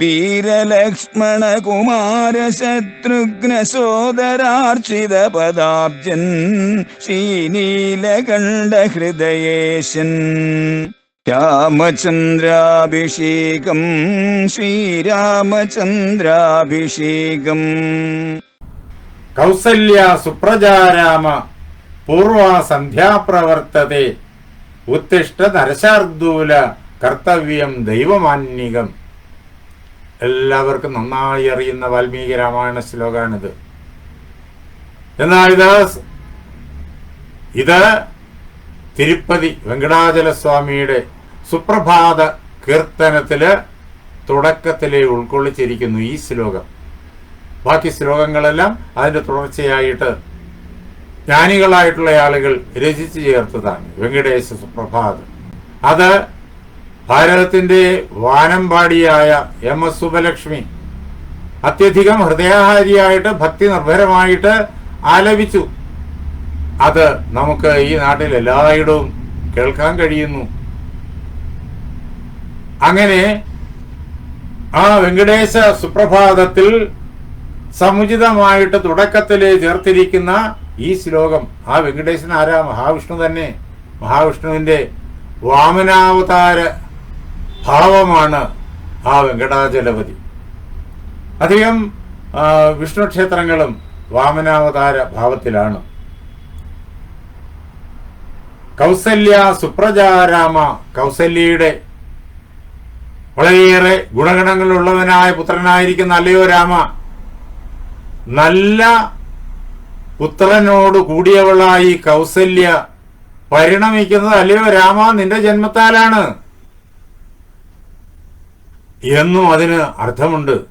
വീരലക്ഷ്മണ കുമാര ശത്രുഘ്ന സോദരാർച്ചിത പദാബ്ജൻ ശ്രീനീലകണ്ഠ ഹൃദയേശൻ രാമചന്ദ്രാഭിഷേകം ശ്രീരാമചന്ദ്രാഭിഷേകം. കൗസല്യ സുപ്രജാരാമ പൂർവ സന്ധ്യാപ്രവർത്തതെ ഉത്തിഷ്ട നരശാർദൂല കർത്തവ്യം ദൈവമാന്യകം. എല്ലാവർക്കും നന്നായി അറിയുന്ന വാൽമീകി രാമായണ ശ്ലോകമാണിത് എന്നാൽ ഇത് ഇത് തിരുപ്പതി വെങ്കടാചല സ്വാമിയുടെ സുപ്രഭാത കീർത്തനത്തിൽ തുടക്കത്തിലെ ഉൾക്കൊള്ളിച്ചിരിക്കുന്നു ഈ ശ്ലോകം. ബാക്കി ശ്ലോകങ്ങളെല്ലാം അതിന്റെ തുടർച്ചയായിട്ട് ജ്ഞാനികളായിട്ടുള്ള ആളുകൾ രചിച്ചു ചേർത്തതാണ് വെങ്കടേശ സുപ്രഭാതം. അത് ഭാരതത്തിന്റെ വാനമ്പാടിയായ എം എസ് സുബലക്ഷ്മി അത്യധികം ഹൃദയഹാരിയായിട്ട് ഭക്തി നിർഭരമായിട്ട് ആലപിച്ചു. അത് നമുക്ക് ഈ നാട്ടിൽ എല്ലായിടവും കേൾക്കാൻ കഴിയുന്നു. അങ്ങനെ ആ വെങ്കടേശ സുപ്രഭാതത്തിൽ സമുചിതമായിട്ട് തുടക്കത്തിൽ ചേർത്തിരിക്കുന്ന ഈ ശ്ലോകം ആ വെങ്കടേശൻ ആരാ? മഹാവിഷ്ണു തന്നെ. മഹാവിഷ്ണുവിന്റെ വാമനാവതാര ഭാവമാണ് ആ വെങ്കടാചലപതി. അധികം വിഷ്ണു ക്ഷേത്രങ്ങളും വാമനാവതാര ഭാവത്തിലാണ്. കൗസല്യ സുപ്രജാരാമ കൗസല്യയുടെ വളരെയേറെ ഗുണഗണങ്ങളുള്ളവനായ പുത്രനായിരിക്കുന്ന അല്ലയോ രാമ? നല്ല പുത്രനോട് കൂടിയവളായി കൗസല്യ പരിണമിക്കുന്നത് അല്ലയോ രാമ? നിന്റെ ജന്മത്താലാണ്. എന്നും അതിന് അർത്ഥമുണ്ട്.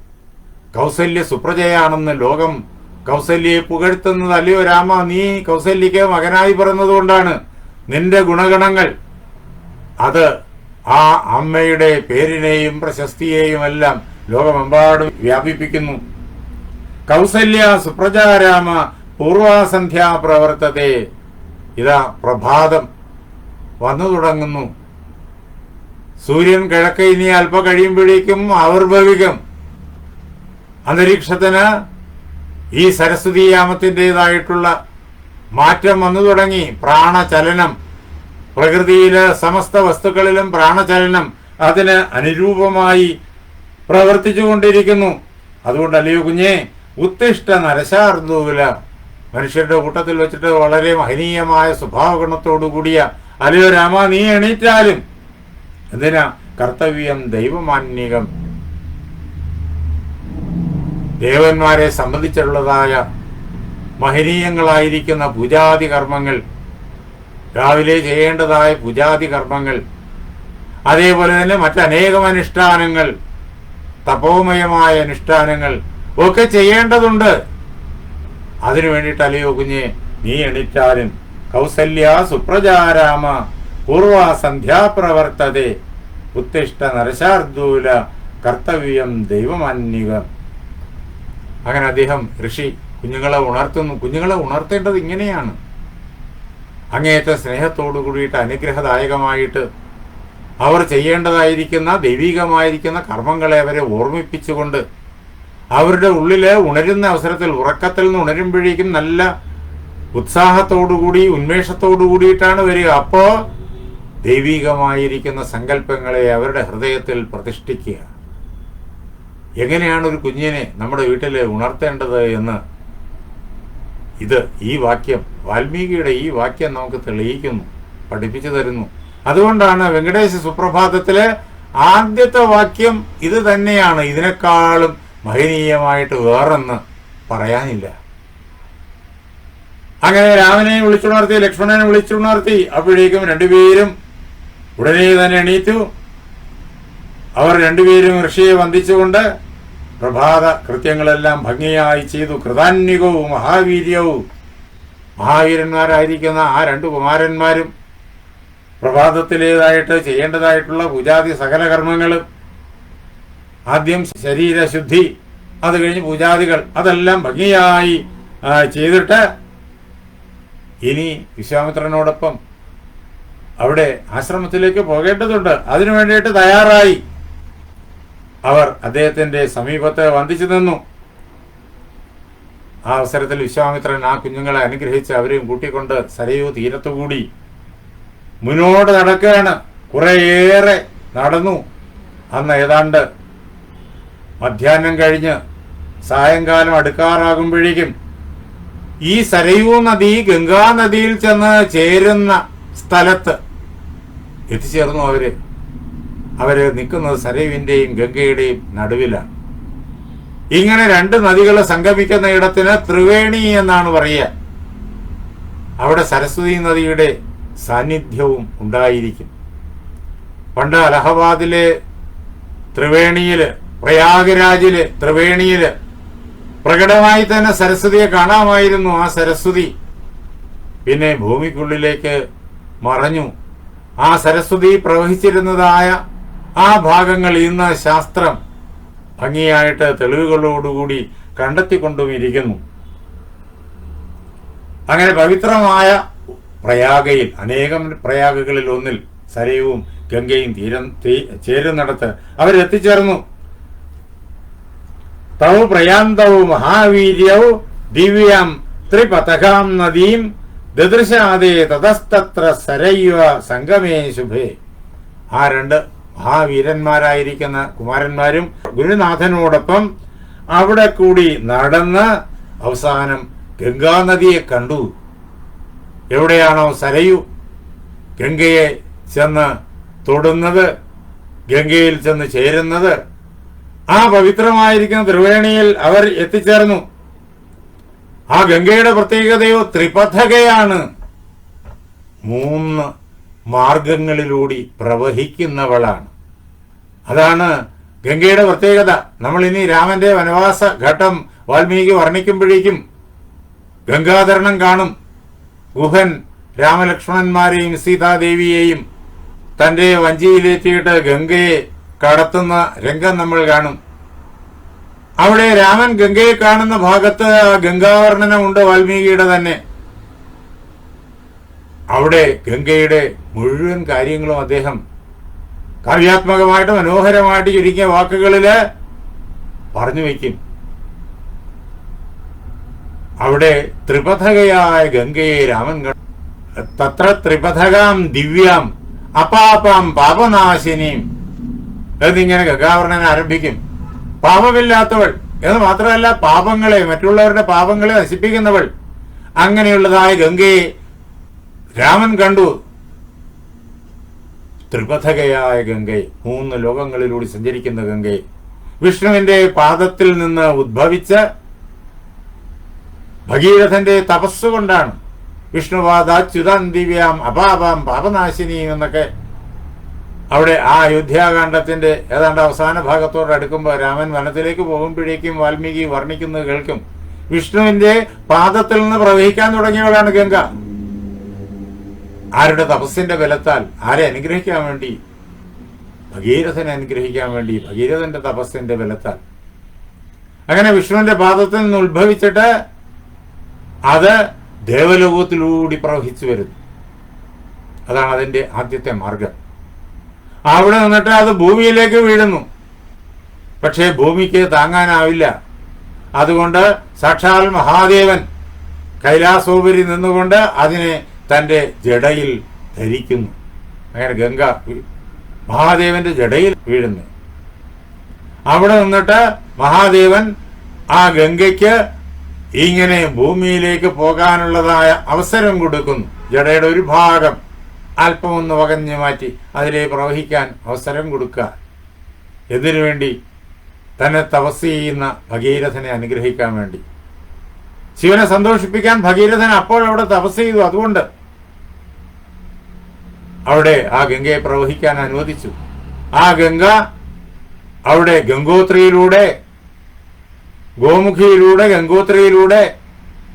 കൗസല്യ സുപ്രജയാണെന്ന് ലോകം കൗസല്യയെ പുകഴ്ത്തുന്നത് അല്ലയോ രാമ? നീ കൗസല്യക്ക് മകനായി പിറന്നതുകൊണ്ടാണ് നിന്റെ ഗുണഗണങ്ങൾ. അത് ആ അമ്മയുടെ പേരിനെയും പ്രശസ്തിയെയും എല്ലാം ലോകമെമ്പാടും വ്യാപിപ്പിക്കുന്നു. കൗസല്യ സുപ്രജാരാമ പൂർവാസന്ധ്യാ പ്രവർത്തതേ ഇതാ പ്രഭാതം വന്നു തുടങ്ങുന്നു സൂര്യൻ കിഴക്ക് ഇനി അല്പ കഴിയുമ്പോഴേക്കും ആവിർഭവിക്കും. അന്തരീക്ഷത്തിന് ഈ സരസ്വതി യാമത്തിന്റെതായിട്ടുള്ള മാറ്റം വന്നു തുടങ്ങി. പ്രാണചലനം. പ്രകൃതിയിലെ സമസ്ത വസ്തുക്കളിലും പ്രാണചലനം അതിന് അനുരൂപമായി പ്രവർത്തിച്ചുകൊണ്ടിരിക്കുന്നു അതുകൊണ്ട് അല്ലയോ കുഞ്ഞെ ഉത്തിഷ്ട നരശാർന്നൂല മനുഷ്യരുടെ കൂട്ടത്തിൽ വെച്ചിട്ട് വളരെ മഹനീയമായ സ്വഭാവ ഗുണത്തോടു കൂടിയ അല്ലയോ രാമ നീ എണീറ്റാലും എന്തിനാ? കർത്തവ്യം ദൈവമാന്യകം. ദേവന്മാരെ സംബന്ധിച്ചുള്ളതായ മഹനീയങ്ങളായിരിക്കുന്ന പൂജാതി കർമ്മങ്ങൾ രാവിലെ ചെയ്യേണ്ടതായ പൂജാതി കർമ്മങ്ങൾ അതേപോലെ തന്നെ മറ്റനേകം അനുഷ്ഠാനങ്ങൾ തപോമയമായ അനുഷ്ഠാനങ്ങൾ ഒക്കെ ചെയ്യേണ്ടതുണ്ട്. അതിനു വേണ്ടിയിട്ട് അലയോ കുഞ്ഞെ നീ എണീറ്റാലും കൗസല്യ സുപ്രജാരാമ. പൂർവ പ്രവർത്തതെ ഉത്തിഷ്ട നരശാർദൂല കർത്തവ്യം ദൈവമന്യുക അങ്ങനെ അദ്ദേഹം ഋഷി കുഞ്ഞുങ്ങളെ ഉണർത്തുന്നു. കുഞ്ഞുങ്ങളെ ഉണർത്തേണ്ടത് ഇങ്ങനെയാണ്. അങ്ങേയറ്റ സ്നേഹത്തോടു കൂടിയിട്ട് അനുഗ്രഹദായകമായിട്ട് അവർ ചെയ്യേണ്ടതായിരിക്കുന്ന ദൈവികമായിരിക്കുന്ന കർമ്മങ്ങളെ അവരെ ഓർമ്മിപ്പിച്ചുകൊണ്ട് അവരുടെ ഉള്ളിൽ ഉണരുന്ന അവസരത്തിൽ ഉറക്കത്തിൽ നിന്ന് ഉണരുമ്പോഴേക്കും നല്ല ഉത്സാഹത്തോടുകൂടി ഉന്മേഷത്തോടു കൂടിയിട്ടാണ് വരിക. അപ്പോ ദൈവികമായിരിക്കുന്ന സങ്കല്പങ്ങളെ അവരുടെ ഹൃദയത്തിൽ പ്രതിഷ്ഠിക്കുക. എങ്ങനെയാണ് ഒരു കുഞ്ഞിനെ നമ്മുടെ വീട്ടിൽ ഉണർത്തേണ്ടത് എന്ന് ഇത് ഈ വാക്യം വാൽമീകിയുടെ ഈ വാക്യം നമുക്ക് തെളിയിക്കുന്നു പഠിപ്പിച്ചു തരുന്നു. അതുകൊണ്ടാണ് വെങ്കടേശ സുപ്രഭാതത്തിലെ ആദ്യത്തെ വാക്യം ഇത് തന്നെയാണ്. ഇതിനേക്കാളും മഹനീയമായിട്ട് വേറൊന്ന് പറയാനില്ല. അങ്ങനെ രാമനെ വിളിച്ചുണർത്തി ലക്ഷ്മണനെ വിളിച്ചുണർത്തി അപ്പോഴേക്കും രണ്ടുപേരും ഉടനെ തന്നെ എണീറ്റു. അവർ രണ്ടുപേരും ഋഷിയെ വന്ദിച്ചുകൊണ്ട് പ്രഭാത കൃത്യങ്ങളെല്ലാം ഭംഗിയായി ചെയ്തു. കൃതാന്യകവും മഹാവീര്യവും. മഹാവീരന്മാരായിരിക്കുന്ന ആ രണ്ടു കുമാരന്മാരും പ്രഭാതത്തിലേതായിട്ട് ചെയ്യേണ്ടതായിട്ടുള്ള പൂജാതി സകല കർമ്മങ്ങളും ആദ്യം ശരീരശുദ്ധി അത് കഴിഞ്ഞ് പൂജാദികൾ അതെല്ലാം ഭംഗിയായി ചെയ്തിട്ട് ഇനി വിശ്വാമിത്രനോടൊപ്പം അവിടെ ആശ്രമത്തിലേക്ക് പോകേണ്ടതുണ്ട്. അതിനു വേണ്ടിയിട്ട് തയ്യാറായി. അവർ അദ്ദേഹത്തിന്റെ സമീപത്തെ വന്ദിച്ചു നിന്നു. ആ അവസരത്തിൽ വിശ്വാമിത്രൻ ആ കുഞ്ഞുങ്ങളെ അനുഗ്രഹിച്ച് അവരെയും കൂട്ടിക്കൊണ്ട് സരയൂ തീരത്തുകൂടി. മുന്നോട്ട് നടക്കുകയാണ്. കുറേയേറെ നടന്നു. അന്ന് ഏതാണ്ട് മധ്യാഹ്നം കഴിഞ്ഞ് സായങ്കാലം അടുക്കാറാകുമ്പോഴേക്കും ഈ സരയൂ നദി ഗംഗാനദിയിൽ ചെന്ന് ചേരുന്ന സ്ഥലത്ത് എത്തിച്ചേർന്നു അവർ. അവർ നിൽക്കുന്നത് സരയുവിന്റെയും ഗംഗയുടെയും നടുവിലാണ്. ഇങ്ങനെ രണ്ട് നദികൾ സംഗമിക്കുന്ന ഇടത്തിന് ത്രിവേണി എന്നാണ് പറയുക. അവിടെ സരസ്വതി നദിയുടെ സാന്നിധ്യവും ഉണ്ടായിരിക്കും. പണ്ട് അലഹബാദിലെ ത്രിവേണിയിൽ പ്രയാഗരാജിൽ ത്രിവേണിയിൽ പ്രകടമായി തന്നെ സരസ്വതിയെ കാണാമായിരുന്നു ആ സരസ്വതി. പിന്നെ ഭൂമിക്കുള്ളിലേക്ക് മറഞ്ഞു. ആ സരസ്വതി പ്രവഹിച്ചിരുന്നതായ ആ ഭാഗങ്ങൾ ഇന്ന് ശാസ്ത്രം ഭംഗിയായിട്ട് തെളിവുകളോടുകൂടി കണ്ടെത്തിക്കൊണ്ടുമിരിക്കുന്നു. അങ്ങനെ പവിത്രമായ പ്രയാഗയിൽ അനേകം പ്രയാഗകളിൽ ഒന്നിൽ സരയവും ഗംഗയും തീരം ചേരുന്നിടത്ത് അവരെത്തിച്ചേർന്നു. തൗ പ്രയാന്തവും മഹാവീര്യവും ദിവ്യം ത്രിപഥകാം നദീം ദദൃശാദേ തതസ്തത്ര സരയുവ സംഗമേ ശുഭേ. ആ രണ്ട് മഹാവീരന്മാരായിരിക്കുന്ന കുമാരന്മാരും ഗുരുനാഥനോടൊപ്പം അവിടെ കൂടി നടന്ന് അവസാനം ഗംഗാനദിയെ കണ്ടു. എവിടെയാണോ സരയു ഗംഗയെ ചെന്ന് തൊടുന്നത് ഗംഗയിൽ ചെന്ന് ചേരുന്നത്. ആ പവിത്രമായിരിക്കുന്ന ത്രിവേണിയിൽ അവർ എത്തിച്ചേർന്നു. ആ ഗംഗയുടെ പ്രത്യേകതയോ ത്രിപഥകയാണ്. മൂന്ന് മാർഗങ്ങളിലൂടെ പ്രവഹിക്കുന്നവളാണ്. അതാണ് ഗംഗയുടെ പ്രത്യേകത. നമ്മൾ ഇനി രാമന്റെ വനവാസ ഘട്ടം വാൽമീകി വർണിക്കുമ്പോഴേക്കും ഗംഗാധരണം കാണും. ഗുഹൻ രാമലക്ഷ്മണന്മാരെയും സീതാദേവിയെയും തന്റെ വഞ്ചിയിലേറ്റിയിട്ട് ഗംഗയെ കടത്തുന്ന രംഗം നമ്മൾ കാണും. അവിടെ രാമൻ ഗംഗയെ കാണുന്ന ഭാഗത്ത് ഗംഗാവർണനമുണ്ട് വാൽമീകിയുടെ തന്നെ. അവിടെ ഗംഗയുടെ മുഴുവൻ കാര്യങ്ങളും അദ്ദേഹം കാവ്യാത്മകമായിട്ട് മനോഹരമായിട്ട് ചുരുക്കിയ വാക്കുകളിൽ പറഞ്ഞു വയ്ക്കും. അവിടെ ത്രിപഥകയായ ഗംഗയെ രാമൻ തത്ര ത്രിപഥകാം ദിവ്യാം അപാപാം പാപനാശിനിയും എന്നിങ്ങനെ ഗംഗാവർണൻ ആരംഭിക്കും. പാപമില്ലാത്തവൾ എന്ന് മാത്രമല്ല പാപങ്ങളെ മറ്റുള്ളവരുടെ പാപങ്ങളെ നശിപ്പിക്കുന്നവൾ. അങ്ങനെയുള്ളതായ ഗംഗയെ രാമൻ കണ്ടു. ത്രിപഥകയായ ഗംഗയെ മൂന്ന് ലോകങ്ങളിലൂടെ സഞ്ചരിക്കുന്ന ഗംഗയെ. വിഷ്ണുവിന്റെ പാദത്തിൽ നിന്ന് ഉദ്ഭവിച്ച ഭഗീരഥന്റെ തപസ്സുകൊണ്ടാണ് വിഷ്ണുപാദാച്യുതാൻ ദിവ്യാം അപാപാം പാപനാശിനിയും എന്നൊക്കെ അവിടെ ആ അയോധ്യാകാന്ഡത്തിന്റെ ഏതാണ്ട് അവസാന ഭാഗത്തോട് അടുക്കുമ്പോൾ രാമൻ വനത്തിലേക്ക് പോകുമ്പോഴേക്കും വാൽമീകി വർണിക്കുന്നത് കേൾക്കും. വിഷ്ണുവിന്റെ പാദത്തിൽ നിന്ന് പ്രവഹിക്കാൻ തുടങ്ങിയവളാണ് ഗംഗ. ആരുടെ തപസ്സിന്റെ ബലത്താൽ ആരെ അനുഗ്രഹിക്കാൻ വേണ്ടി? ഭഗീരഥനെ അനുഗ്രഹിക്കാൻ വേണ്ടി ഭഗീരഥന്റെ തപസ്സിന്റെ ബലത്താൽ. അങ്ങനെ വിഷ്ണുവിന്റെ പാദത്തിൽ നിന്ന് ഉത്ഭവിച്ചിട്ട് അത് ദേവലോകത്തിലൂടെ പ്രവഹിച്ചു വരുന്നു. അതാണ് അതിന്റെ ആദ്യത്തെ മാർഗം. അവിടെ നിന്നിട്ട് അത് ഭൂമിയിലേക്ക് വീഴുന്നു. പക്ഷേ ഭൂമിക്ക് താങ്ങാനാവില്ല. അതുകൊണ്ട് സാക്ഷാൽ മഹാദേവൻ കൈലാസോപരി നിന്നുകൊണ്ട് അതിനെ തന്റെ ജടയിൽ ധരിക്കുന്നു. അങ്ങനെ ഗംഗ മഹാദേവന്റെ ജടയിൽ വീഴുന്നു. അവിടെ നിന്നിട്ട് മഹാദേവൻ ആ ഗംഗയ്ക്ക് ഇങ്ങനെ ഭൂമിയിലേക്ക് പോകാനുള്ളതായ അവസരം കൊടുക്കുന്നു. ജടയുടെ ഒരു ഭാഗം. അല്പം ഒന്ന് വകഞ്ഞു മാറ്റി അതിലെ പ്രവഹിക്കാൻ അവസരം കൊടുക്കുക. എന്തിനു വേണ്ടി തന്നെ തപസ് ചെയ്യുന്ന ഭഗീരഥനെ അനുഗ്രഹിക്കാൻ വേണ്ടി. ശിവനെ സന്തോഷിപ്പിക്കാൻ ഭഗീരഥൻ അപ്പോഴവിടെ തപസ് ചെയ്തു. അതുകൊണ്ട് അവിടെ ആ ഗംഗയെ പ്രവഹിക്കാൻ അനുവദിച്ചു. ആ ഗംഗ അവിടെ ഗംഗോത്രിയിലൂടെ ഗോമുഖിയിലൂടെ ഗംഗോത്രിയിലൂടെ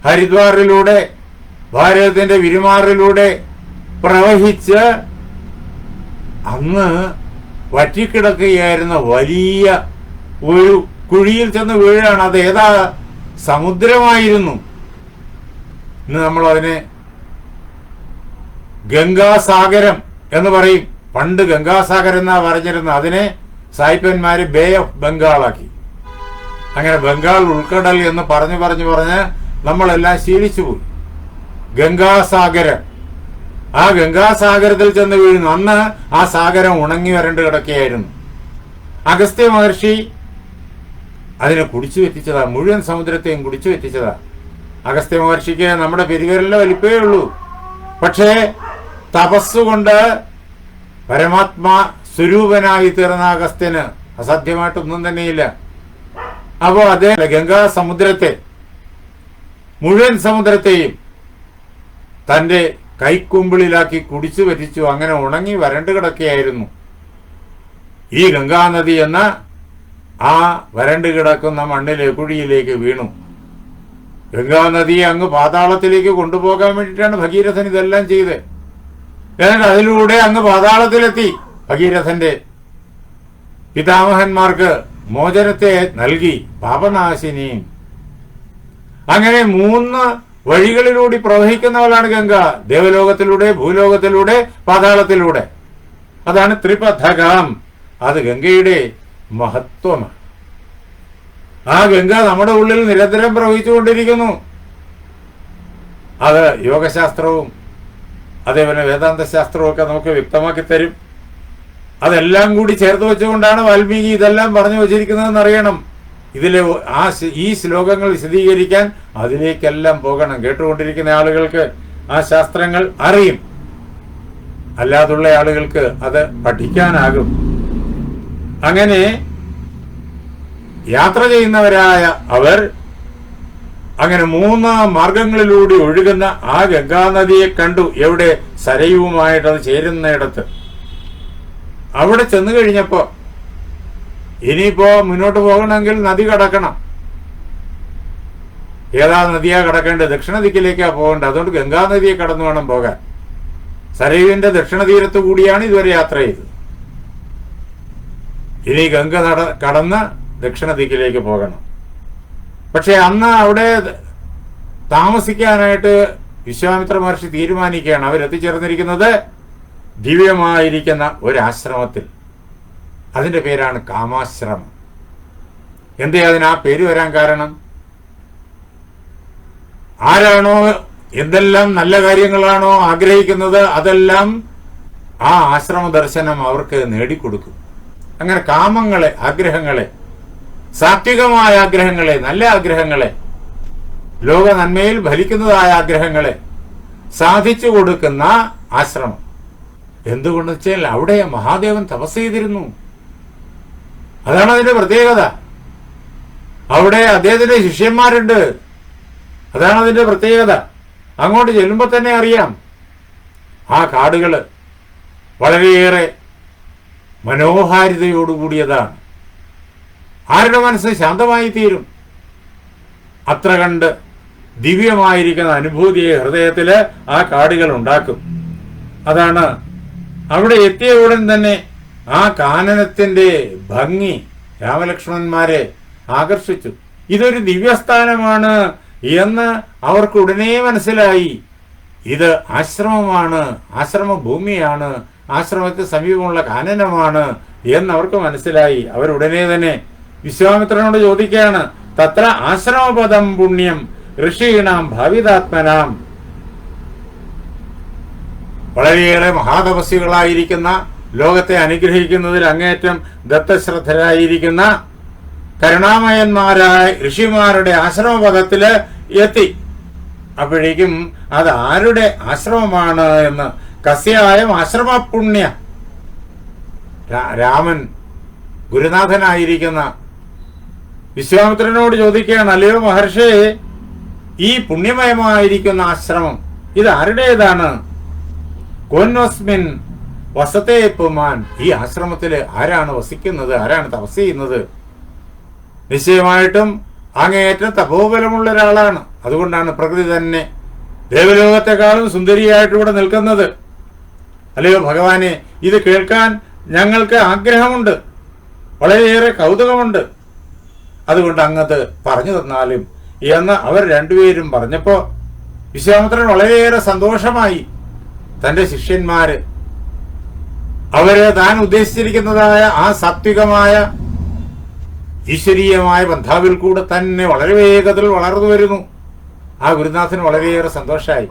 ഹരിദ്വാറിലൂടെ ഭാരതത്തിന്റെ വിരുമാറിലൂടെ പ്രവഹിച്ച് അന്ന് വറ്റിക്കിടക്കുകയായിരുന്ന വലിയ ഒരു കുഴിയിൽ ചെന്ന് വീഴാണ്. അത് ഏതാ? സമുദ്രമായിരുന്നു. ഇന്ന് നമ്മൾ അതിനെ ഗംഗാസാഗരം എന്ന് പറയും. പണ്ട് ഗംഗാസാഗരം എന്നാ പറഞ്ഞിരുന്നത്? അതിനെ സായിപ്പന്മാര് ബേ ഓഫ് ബംഗാളാക്കി. അങ്ങനെ ബംഗാൾ ഉൾക്കടൽ എന്ന് പറഞ്ഞു പറഞ്ഞു പറഞ്ഞ് നമ്മളെല്ലാം ശീലിച്ചു പോയി ഗംഗാസാഗരം. ആ ഗംഗാസാഗരത്തിൽ ചെന്ന് വീഴുന്നു. അന്ന് ആ സാഗരം ഉണങ്ങി വരണ്ട് കിടക്കുകയായിരുന്നു. അഗസ്ത്യ മഹർഷി അതിനെ കുടിച്ചു വെറ്റിച്ചതാ മുഴുവൻ സമുദ്രത്തെയും കുടിച്ചു വെറ്റിച്ചതാ അഗസ്ത്യ മഹർഷിക്ക് നമ്മുടെ പെരുവിരലിലെ വലിപ്പേ ഉള്ളൂ. പക്ഷേ തപസ്സുകൊണ്ട് പരമാത്മാ സ്വരൂപനായി തീർന്ന അഗസ്ത്യന് അസാധ്യമായിട്ടൊന്നും തന്നെയില്ല. അപ്പോൾ അതേ ഗംഗാ സമുദ്രത്തെ മുഴുവൻ സമുദ്രത്തെയും തന്റെ കൈക്കുമ്പിളിലാക്കി കുടിച്ചു പറ്റിച്ചു അങ്ങനെ ഉണങ്ങി വരണ്ടു കിടക്കുകയായിരുന്നു ഈ ഗംഗാനദി എന്ന ആ വരണ്ടു കിടക്കുന്ന മണ്ണിലെ കുഴിയിലേക്ക് വീണു. ഗംഗാനദിയെ അങ്ങ് പാതാളത്തിലേക്ക് കൊണ്ടുപോകാൻ വേണ്ടിയിട്ടാണ് ഭഗീരഥൻ ഇതെല്ലാം ചെയ്ത് എന്നിട്ട് അതിലൂടെ അങ്ങ് പാതാളത്തിലെത്തി ഭഗീരഥന്റെ പിതാമഹന്മാർക്ക് മോചനത്തെ നൽകി പാപനാശിനിയും. അങ്ങനെ മൂന്ന് വഴികളിലൂടെ പ്രവഹിക്കുന്നവളാണ് ഗംഗ. ദേവലോകത്തിലൂടെ ഭൂലോകത്തിലൂടെ പാതാളത്തിലൂടെ. അതാണ് ത്രിപഥകം. അത് ഗംഗയുടെ മഹത്വമാണ്. ആ ഗംഗ നമ്മുടെ ഉള്ളിൽ നിരന്തരം പ്രവഹിച്ചുകൊണ്ടിരിക്കുന്നു. അത് യോഗശാസ്ത്രവും അതേപോലെ വേദാന്ത ശാസ്ത്രവും ഒക്കെ നമുക്ക് വ്യക്തമാക്കി തരും. അതെല്ലാം കൂടി ചേർത്ത് വെച്ചുകൊണ്ടാണ് വാൽമീകി ഇതെല്ലാം പറഞ്ഞു വച്ചിരിക്കുന്നതെന്ന് അറിയണം. ഇതിലെ ആ ഈ ശ്ലോകങ്ങൾ വിശദീകരിക്കാൻ അതിലേക്കെല്ലാം പോകണം. കേട്ടുകൊണ്ടിരിക്കുന്ന ആളുകൾക്ക് ആ ശാസ്ത്രങ്ങൾ അറിയും. അല്ലാതുള്ള ആളുകൾക്ക് അത് പഠിക്കാനാകും. അങ്ങനെ യാത്ര ചെയ്യുന്നവരായ അവർ അങ്ങനെ മൂന്ന് മാർഗങ്ങളിലൂടെ ഒഴുകുന്ന ആ ഗംഗാനദിയെ കണ്ടു. എവിടെ സരയുവുമായിട്ട് അത് ചേരുന്നിടത്ത്. അവിടെ ചെന്നു കഴിഞ്ഞപ്പോ ഇനിയിപ്പോ മുന്നോട്ട് പോകണമെങ്കിൽ നദി കടക്കണം. ഏതാ നദിയാ കടക്കേണ്ടത്? ദക്ഷിണ ദിക്കിലേക്കാ പോകേണ്ടത്. അതുകൊണ്ട് ഗംഗാ നദിയെ കടന്നു വേണം പോകാൻ. സരയുവിന്റെ ദക്ഷിണ തീരത്ത് കൂടിയാണ് ഇതുവരെ യാത്ര ചെയ്തത്. ഇനി ഗംഗ നട കടന്ന് ദക്ഷിണ ദിക്കിലേക്ക് പോകണം. പക്ഷെ അന്ന് അവിടെ താമസിക്കാനായിട്ട് വിശ്വാമിത്ര മഹർഷി തീരുമാനിക്കുകയാണ്. അവരെത്തിച്ചേർന്നിരിക്കുന്നത് ദിവ്യമായിരിക്കുന്ന ഒരാശ്രമത്തിൽ. അതിന്റെ പേരാണ് കാമാശ്രമം. എന്തേ അതിന് ആ പേര് വരാൻ കാരണം? ആരാണോ എന്തെല്ലാം നല്ല കാര്യങ്ങളാണോ ആഗ്രഹിക്കുന്നത് അതെല്ലാം ആ ആശ്രമ ദർശനം അവർക്ക് നേടിക്കൊടുക്കും. അങ്ങനെ കാമങ്ങളെ ആഗ്രഹങ്ങളെ സാത്വികമായ ആഗ്രഹങ്ങളെ നല്ല ആഗ്രഹങ്ങളെ ലോക നന്മയിൽ ഫലിക്കുന്നതായ ആഗ്രഹങ്ങളെ സാധിച്ചു കൊടുക്കുന്ന ആശ്രമം. എന്തുകൊണ്ടെന്ന് വെച്ചാൽ അവിടെ മഹാദേവൻ തപസ് ചെയ്തിരുന്നു. അതാണ് അതിന്റെ പ്രത്യേകത. അവിടെ അദ്ദേഹത്തിന്റെ ശിഷ്യന്മാരുണ്ട്. അതാണ് അതിന്റെ പ്രത്യേകത. അങ്ങോട്ട് ചെല്ലുമ്പോൾ തന്നെ അറിയാം. ആ കാടുകൾ വളരെയേറെ മനോഹാരിതയോടുകൂടിയതാണ് ആരുടെ മനസ്സ് ശാന്തമായി തീരും? അത്ര കണ്ട് ദിവ്യമായിരിക്കുന്ന അനുഭൂതിയെ ഹൃദയത്തിൽ ആ കാടുകൾ ഉണ്ടാക്കും. അതാണ് അവിടെ എത്തിയ ഉടൻ തന്നെ ആ കാനനത്തിന്റെ ഭംഗി രാമലക്ഷ്മണന്മാരെ ആകർഷിച്ചു. ഇതൊരു ദിവ്യസ്ഥാനമാണ് എന്ന് അവർക്ക് ഉടനെ മനസ്സിലായി. ഇത് ആശ്രമമാണ് ആശ്രമ ഭൂമിയാണ് ആശ്രമത്തിന് സമീപമുള്ള കാനനമാണ് എന്ന് അവർക്ക് മനസ്സിലായി. അവരുടനെ തന്നെ വിശ്വാമിത്രനോട് ചോദിക്കുകയാണ് തത്ര ആശ്രമപദം പുണ്യം ഋഷീണാം ഭാവിതാത്മനാം. വളരെയേറെ മഹാതപസ്വികളായിരിക്കുന്ന ലോകത്തെ അനുഗ്രഹിക്കുന്നതിൽ അങ്ങേറ്റം ദത്തശ്രദ്ധരായിരിക്കുന്ന കരുണാമയന്മാരായ ഋഷിമാരുടെ ആശ്രമപഥത്തിൽ എത്തി. അപ്പോഴേക്കും അത് ആരുടെ ആശ്രമമാണ് എന്ന് കസ്യായം ആശ്രമപുണ്യ പുണ്യ രാമൻ ഗുരുനാഥനായിരിക്കുന്ന വിശ്വാമിത്രനോട് ചോദിക്കുകയാണ് അല്ലയോ മഹർഷി ഈ പുണ്യമയമായിരിക്കുന്ന ആശ്രമം ഇത് ആരുടേതാണ് കോന്നോസ്മിൻ വസത്തെ പുമാൻ ഈ ആശ്രമത്തിൽ ആരാണ് വസിക്കുന്നത് ആരാണ് തപസ് ചെയ്യുന്നത്? നിശ്ചയമായിട്ടും അങ്ങേയറ്റം തപോബലമുള്ള ഒരാളാണ്. അതുകൊണ്ടാണ് പ്രകൃതി തന്നെ ദേവലോകത്തെക്കാളും സുന്ദരിയായിട്ട് ഇവിടെ നിൽക്കുന്നത്. അല്ലയോ ഭഗവാനെ ഇത് കേൾക്കാൻ ഞങ്ങൾക്ക് ആഗ്രഹമുണ്ട്. വളരെയേറെ കൗതുകമുണ്ട്. അതുകൊണ്ട് അങ്ങത് പറഞ്ഞു തന്നാലും എന്ന് അവർ രണ്ടുപേരും പറഞ്ഞപ്പോ വിശ്വാമിത്രൻ വളരെയേറെ സന്തോഷമായി. തന്റെ ശിഷ്യന്മാര് അവർ താൻ ഉദ്ദേശിച്ചിരിക്കുന്നതായ ആ സാത്വികമായ ഈശ്വരീയമായ ബന്ധാവിൽ കൂടെ തന്നെ വളരെ വേഗത്തിൽ വളർന്നു വരുന്നു. ആ ഗുരുനാഥന് വളരെയേറെ സന്തോഷമായി